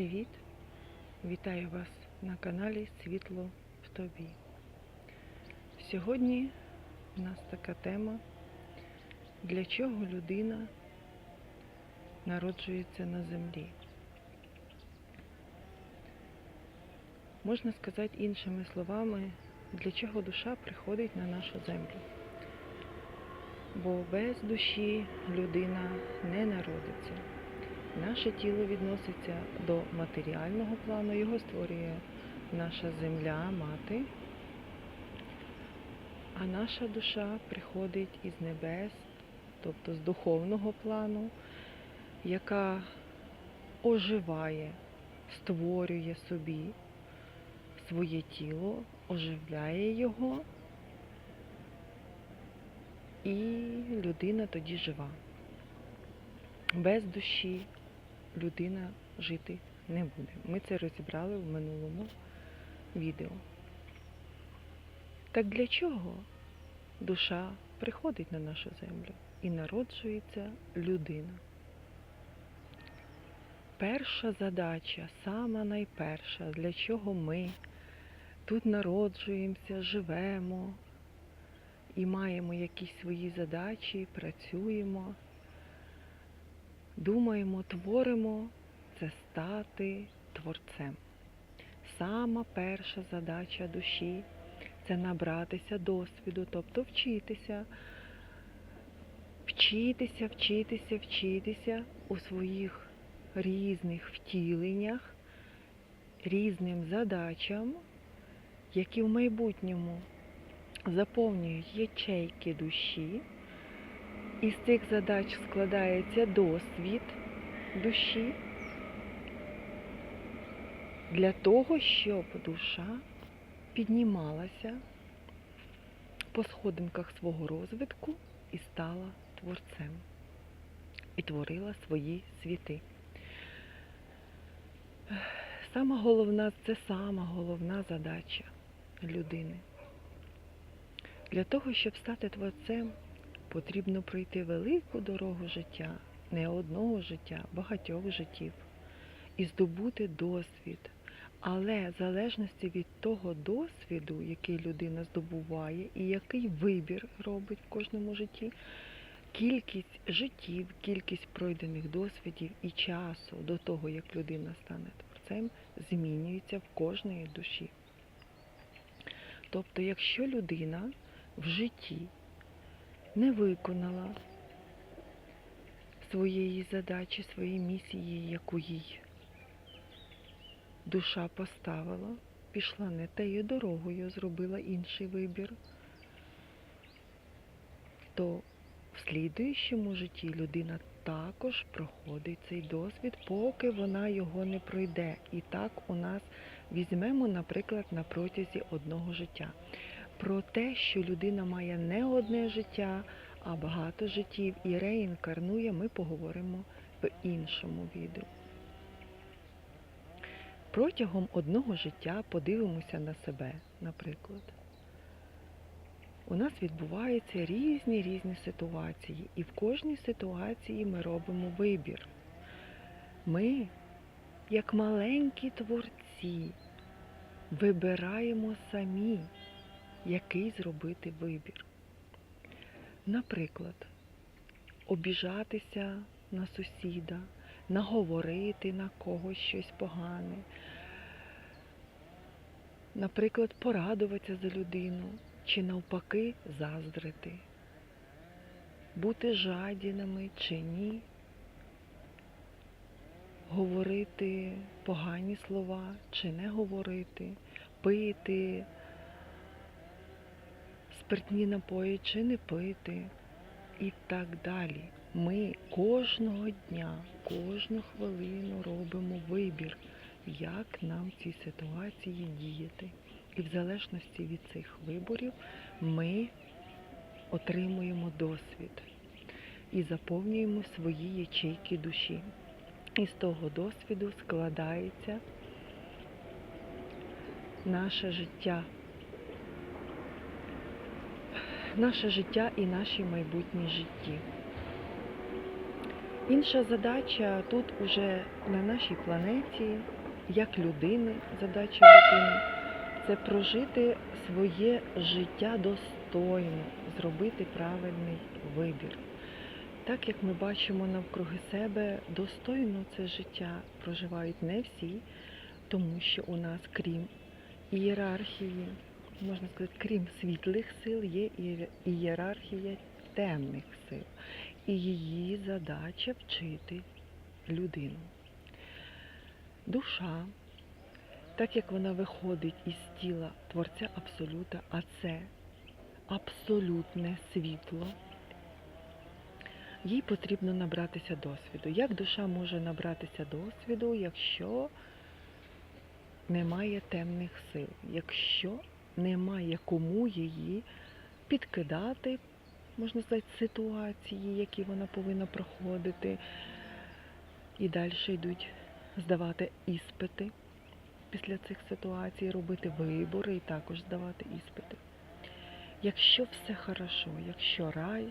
Привіт! Вітаю вас на каналі Світло в тобі. Сьогодні у нас така тема, для чого людина народжується на землі. Можна сказати іншими словами, для чого душа приходить на нашу землю. Бо без душі людина не народиться. Наше тіло відноситься до матеріального плану, його створює наша земля, мати, а наша душа приходить із небес, тобто з духовного плану, яка оживає, створює собі своє тіло, оживляє його, і людина тоді жива. Без душі людина жити не буде. Ми це розібрали в минулому відео. Так для чого душа приходить на нашу землю і народжується людина? Перша задача, сама найперша, для чого ми тут народжуємося, живемо і маємо якісь свої задачі, працюємо думаємо, творимо це стати творцем. Сама перша задача душі це набратися досвіду, тобто вчитися, вчитися, вчитися, вчитися у своїх різних втіленнях, різним задачам, які в майбутньому заповнюють ячейки душі. Із цих задач складається досвід душі для того, щоб душа піднімалася по сходинках свого розвитку і стала творцем, і творила свої світи. Сама головна, це сама головна задача людини. Для того, щоб стати творцем, потрібно пройти велику дорогу життя, не одного життя, багатьох життів, і здобути досвід. Але в залежності від того досвіду, який людина здобуває, і який вибір робить в кожному житті, кількість життів, кількість пройдених досвідів і часу до того, як людина стане творцем, змінюється в кожної душі. Тобто, якщо людина в житті не виконала своєї задачі, своєї місії, яку їй душа поставила, пішла не тею дорогою, зробила інший вибір, то в слідуючому житті людина також проходить цей досвід, поки вона його не пройде. І так у нас візьмемо, наприклад, на протязі одного життя про те, що людина має не одне життя, а багато життів і реінкарнує, ми поговоримо в іншому відео. Протягом одного життя подивимося на себе, наприклад. У нас відбуваються різні різні ситуації, і в кожній ситуації ми робимо вибір. Ми, як маленькі творці, вибираємо самі, який зробити вибір. Наприклад, обіжатися на сусіда, наговорити на когось щось погане, наприклад, порадуватися за людину чи навпаки заздрити, бути жадінами чи ні, говорити погані слова чи не говорити, пити спиртні напої чи не пити і так далі. Ми кожного дня, кожну хвилину робимо вибір, як нам в цій ситуації діяти. І в залежності від цих виборів ми отримуємо досвід і заповнюємо свої ячейки душі. І з того досвіду складається наше життя наше життя і наші майбутні житті. Інша задача тут уже на нашій планеті, як людини, задача людини, це прожити своє життя достойно, зробити правильний вибір. Так як ми бачимо навкруги себе, достойно це життя проживають не всі, тому що у нас, крім ієрархії, можна сказати, крім світлих сил, є ієр- ієрархія темних сил. І її задача вчити людину. Душа, так як вона виходить із тіла Творця Абсолюта, а це абсолютне світло, їй потрібно набратися досвіду. Як душа може набратися досвіду, якщо немає темних сил, якщо немає кому її підкидати, можна сказати, ситуації, які вона повинна проходити, і далі йдуть здавати іспити після цих ситуацій, робити вибори і також здавати іспити. Якщо все хорошо, якщо рай,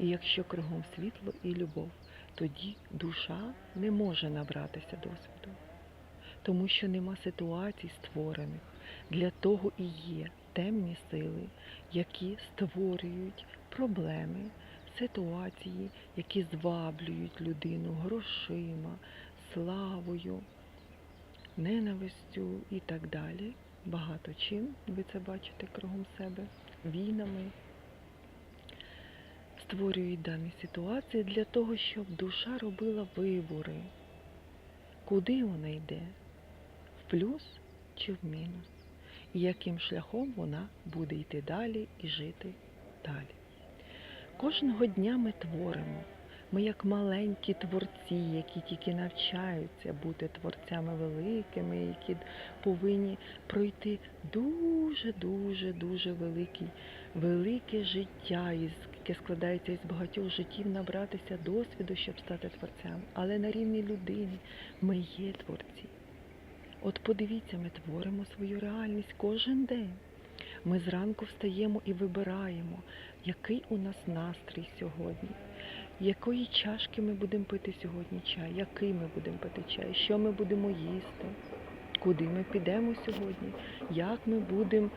і якщо кругом світло і любов, тоді душа не може набратися досвіду, тому що нема ситуацій створених. Для того і є темні сили, які створюють проблеми, ситуації, які зваблюють людину грошима, славою, ненавистю і так далі. Багато чим ви це бачите кругом себе, війнами. Створюють дані ситуації для того, щоб душа робила вибори, куди вона йде, плюс чи в мінус, і яким шляхом вона буде йти далі і жити далі. Кожного дня ми творимо. Ми як маленькі творці, які тільки навчаються бути творцями великими, які повинні пройти дуже, дуже, великий, велике життя, яке складається із багатьох життів, набратися досвіду, щоб стати творцями. Але на рівні людини ми є творці. От подивіться, ми творимо свою реальність кожен день. Ми зранку встаємо і вибираємо, який у нас настрій сьогодні, якої чашки ми будемо пити сьогодні чай, який ми будемо пити чай, що ми будемо їсти, куди ми підемо сьогодні, як ми будемо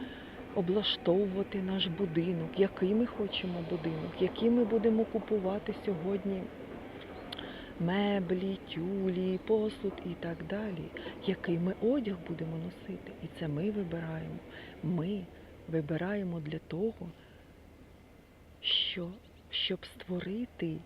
облаштовувати наш будинок, який ми хочемо будинок, який ми будемо купувати сьогодні меблі, тюлі, посуд і так далі, який ми одяг будемо носити. І це ми вибираємо. Ми вибираємо для того, що, щоб створити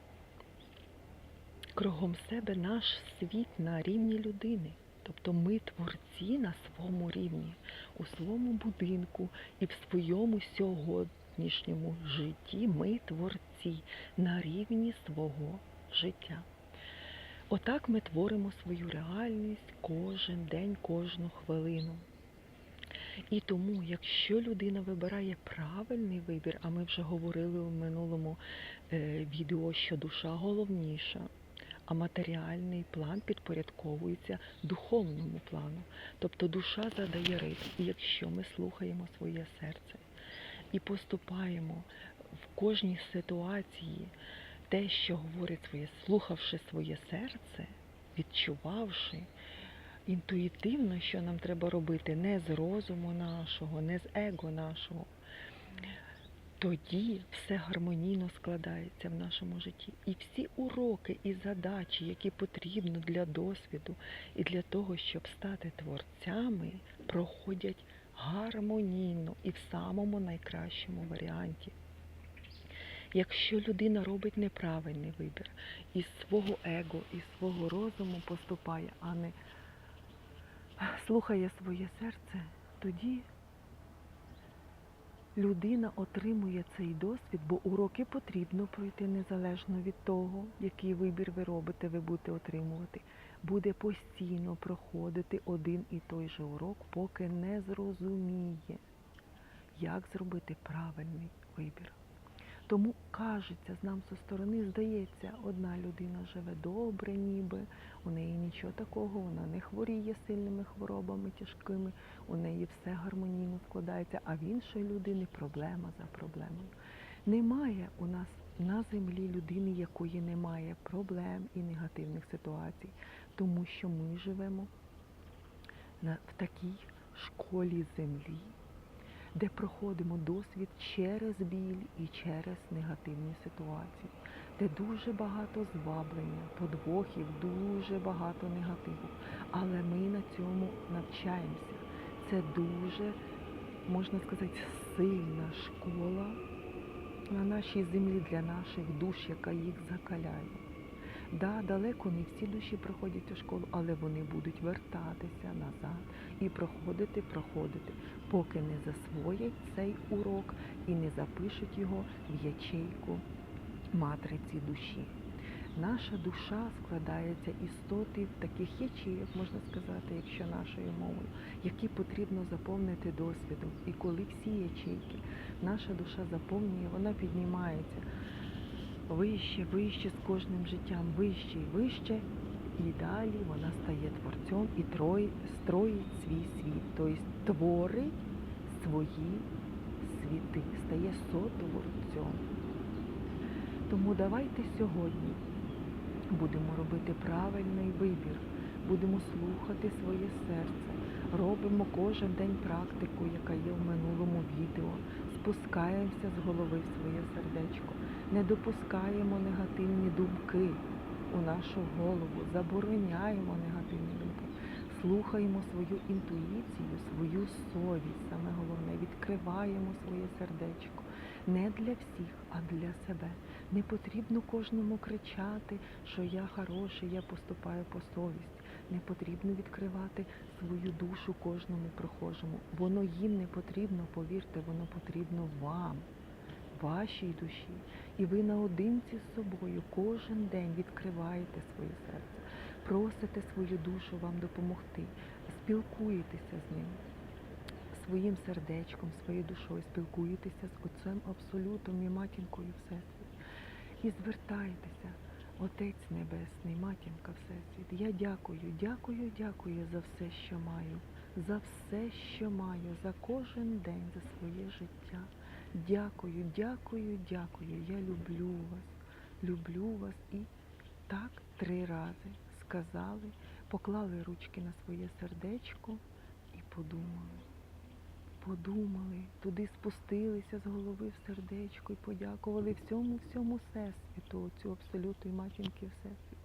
кругом себе наш світ на рівні людини. Тобто ми творці на своєму рівні, у своєму будинку і в своєму сьогоднішньому житті ми творці на рівні свого життя. Отак ми творимо свою реальність кожен день, кожну хвилину. І тому, якщо людина вибирає правильний вибір, а ми вже говорили у минулому е, відео, що душа головніша, а матеріальний план підпорядковується духовному плану. Тобто душа задає ритм. Якщо ми слухаємо своє серце і поступаємо в кожній ситуації те, що говорить своє, слухавши своє серце, відчувавши інтуїтивно, що нам треба робити, не з розуму нашого, не з его нашого, тоді все гармонійно складається в нашому житті. І всі уроки і задачі, які потрібно для досвіду і для того, щоб стати творцями, проходять гармонійно і в самому найкращому варіанті. Якщо людина робить неправильний вибір, із свого его, із свого розуму поступає, а не слухає своє серце, тоді людина отримує цей досвід, бо уроки потрібно пройти незалежно від того, який вибір ви робите, ви будете отримувати. Буде постійно проходити один і той же урок, поки не зрозуміє, як зробити правильний вибір. Тому кажеться, з нам зі сторони, здається, одна людина живе добре, ніби у неї нічого такого, вона не хворіє сильними хворобами тяжкими, у неї все гармонійно складається, а в іншої людини проблема за проблемою. Немає у нас на землі людини, якої немає проблем і негативних ситуацій, тому що ми живемо в такій школі землі, де проходимо досвід через біль і через негативні ситуації, де дуже багато зваблення, подвохів, дуже багато негативу. Але ми на цьому навчаємося. Це дуже, можна сказати, сильна школа на нашій землі для наших душ, яка їх закаляє. Да, далеко не всі душі проходять цю школу, але вони будуть вертатися назад і проходити, проходити, поки не засвоять цей урок і не запишуть його в ячейку матриці душі. Наша душа складається із стоти таких ячеїв, можна сказати, якщо нашою мовою, які потрібно заповнити досвідом. І коли всі ячейки наша душа заповнює, вона піднімається вище, вище з кожним життям, вище і вище, і далі вона стає творцем і трой- строїть свій світ, тобто творить свої світи, стає сотворцем. Тому давайте сьогодні будемо робити правильний вибір, будемо слухати своє серце, робимо кожен день практику, яка є в минулому відео, спускаємося з голови в своє сердечко, не допускаємо негативні думки у нашу голову, забороняємо негативні думки, слухаємо свою інтуїцію, свою совість, саме головне, відкриваємо своє сердечко. Не для всіх, а для себе. Не потрібно кожному кричати, що я хороший, я поступаю по совісті. Не потрібно відкривати свою душу кожному прохожому. Воно їм не потрібно, повірте, воно потрібно вам, вашій душі. І ви наодинці з собою кожен день відкриваєте своє серце, просите свою душу вам допомогти, спілкуєтеся з ним своїм сердечком, своєю душою, спілкуєтеся з Отцем Абсолютом і матінкою Всесвіт. І звертайтеся, Отець Небесний, матінка Всесвіт. Я дякую, дякую, дякую за все, що маю, за все, що маю, за кожен день, за своє життя. Дякую, дякую, дякую. Я люблю вас, люблю вас і так три рази сказали, поклали ручки на своє сердечко і подумали подумали, туди спустилися з голови в сердечко і подякували всьому всьому всесвіту, цю абсолюту і матінки всесвіт.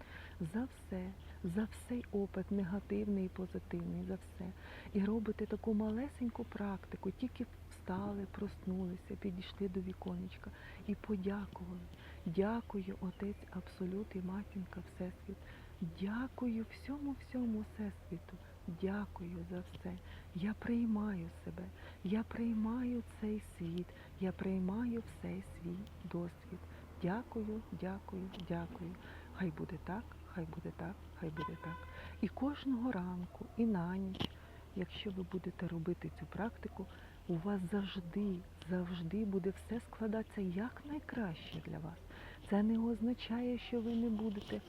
За все, за всей опит негативний і позитивний, за все. І робите таку малесеньку практику, тільки встали, проснулися, підійшли до віконечка і подякували. Дякую, Отець Абсолют і матінка Всесвіт. Дякую всьому всьому всесвіту. Дякую за все. Я приймаю себе, я приймаю цей світ, я приймаю всей свій досвід. Дякую, дякую, дякую. Хай буде так, хай буде так, хай буде так. І кожного ранку, і на ніч, якщо ви будете робити цю практику, у вас завжди, завжди буде все складатися як найкраще для вас. Це не означає, що ви не будете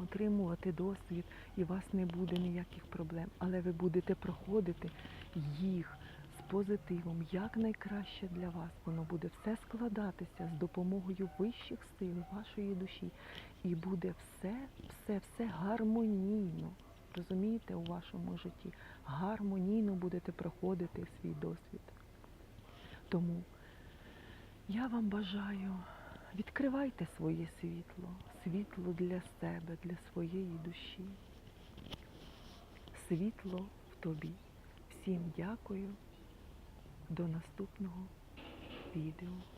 отримувати досвід і у вас не буде ніяких проблем, але ви будете проходити їх з позитивом, як найкраще для вас. Воно буде все складатися з допомогою вищих сил вашої душі. І буде все, все, все гармонійно. Розумієте, у вашому житті гармонійно будете проходити свій досвід. Тому я вам бажаю Відкривайте своє світло, світло для себе, для своєї душі. Світло в тобі. Всім дякую. До наступного відео.